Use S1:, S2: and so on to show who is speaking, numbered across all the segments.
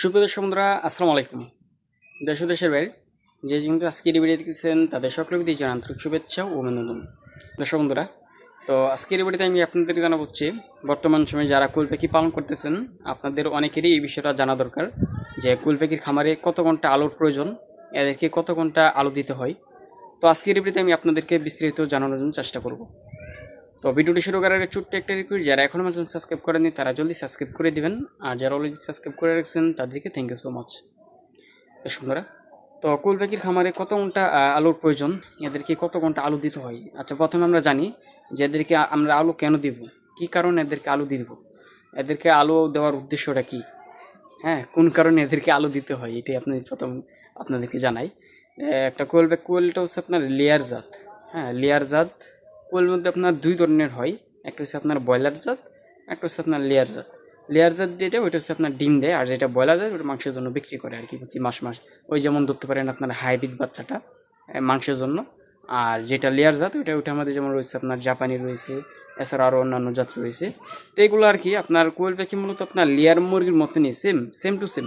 S1: সুপ্রিয় দর্শক বন্ধুরা, আসসালামু আলাইকুম। দেশ দেশের বাইরে যে যেহেতু আজকের এই ভিডিও দেখতেছেন, তাদের সকলের প্রতি জানান আন্তরিক শুভেচ্ছা ও অভিনন্দন। দর্শক বন্ধুরা, তো আজকের এই ভিডিওতে আমি আপনাদের জানাব হচ্ছে, বর্তমান সময়ে যারা কুল পাখি পালন করতেছেন, আপনাদের অনেকেরই এই বিষয়টা জানা দরকার যে কুল পাখির খামারে কত ঘণ্টা আলোর প্রয়োজন, এদেরকে কত ঘণ্টা আলো দিতে হয়। তো আজকের ভিডিওতে আমি আপনাদেরকে বিস্তারিত জানানোর জন্য চেষ্টা করব। তো ভিডিওটি শুরু করার আগে ছোট্ট একটা রিকোয়েস্ট যারা এখনও আমার সাবস্ক্রাইব করেনি তারা জলদি সাবস্ক্রাইব করে দিবেন। আর যারা অলরেডি সাবস্ক্রাইব করে রাখছেন, তাদেরকে থ্যাংক ইউ সো মাচ তো সুন্দরা, তো কুল পাখির খামারে কত ঘণ্টা আলোর প্রয়োজন? এদেরকে কত ঘণ্টা আলু দিতে হয়? আচ্ছা প্রথমে আমরা জানি যে এদেরকে আমরা আলু কেন দিব? কি কারণে এদেরকে আলো দিব? এদেরকে আলু দেওয়ার উদ্দেশ্যটা কি? হ্যাঁ কোন কারণে এদেরকে আলু দিতে হয়? এটাই আপনি প্রথম আপনাদেরকে জানাই। একটা কোয়েল বা কোয়েলটা হচ্ছে আপনার লেয়ার জাত। হ্যাঁ লেয়ার জাত কোয়েলের মধ্যে আপনার দুই ধরনের হয়। একটা হচ্ছে আপনার ব্রয়লার জাত, একটা হচ্ছে আপনার লেয়ার জাত। লেয়ার জাত যেটা, ওইটা হচ্ছে আপনার ডিম দেয়, আর যেটা ব্রয়লার জাত ওটা মাংসের জন্য বিক্রি করে আর কি প্রতি মাস মাস। ওই যেমন ধরতে পারেন আপনার হাইব্রিড বাচ্চাটা মাংসের জন্য। আর যেটা লেয়ার জাত, ওইটা ওইটা আমাদের যেমন রয়েছে আপনার জাপানি রয়েছে, এছাড়া আরও অন্যান্য জাত রয়েছে। তো এগুলো আর কি, আপনার কোয়েল পাখি মূলত আপনার লেয়ার মুরগির মতনই সেম সেম টু সেম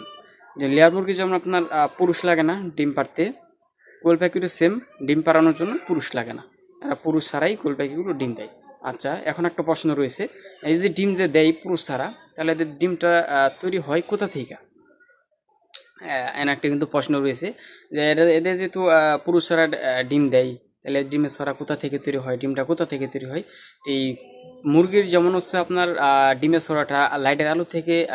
S1: যে লেয়ার মুরগি যেমন আপনার পুরুষ লাগে না ডিম পাড়তে কোয়েল পাখিরও সেম ডিম পাড়ানোর জন্য পুরুষ লাগে না। পুরুষ ছাড়াই কোয়েল পাখিগুলো ডিম দেয়। আচ্ছা এখন একটা প্রশ্ন রয়েছে। এই যে ডিম যে দেয় পুরুষ ছাড়া তাহলে এদের ডিমটা তৈরি হয় কোথা থেকে? এন একটা কিন্তু প্রশ্ন রয়েছে যে এদের- যেহেতু পুরুষরা আহ, ডিম দেয় তাহলে ডিমের ছড়া কোথা থেকে তৈরি হয়? ডিমটা কোথা থেকে তৈরি হয়? এই মুরগির যেমন হচ্ছে আপনার ডিমের ছড়াটা লাইটের আলো থেকে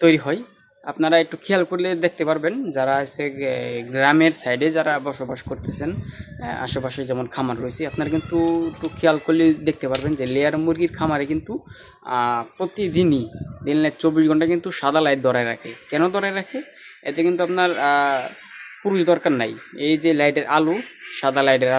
S1: তৈরি হয় আপনারা একটু খেয়াল করলে দেখতে পারবেন যারা গে- গ্রামের সাইডে যারা বসবাস করতেছেন আশেপাশে যেমন খামার রয়েছে, আপনারা কিন্তু একটু খেয়াল করলে দেখতে পারবেন যে লেয়ার মুরগির খামারে কিন্তু প্রতিদিনই দিনে চব্বিশ ঘণ্টা কিন্তু সাদা লাইট ধরায় রাখে। কেন ধরায় রাখে? এতে কিন্তু আপনার পুরুষ দরকার নাই। এই যে লাইটের আলো, সাদা লাইটের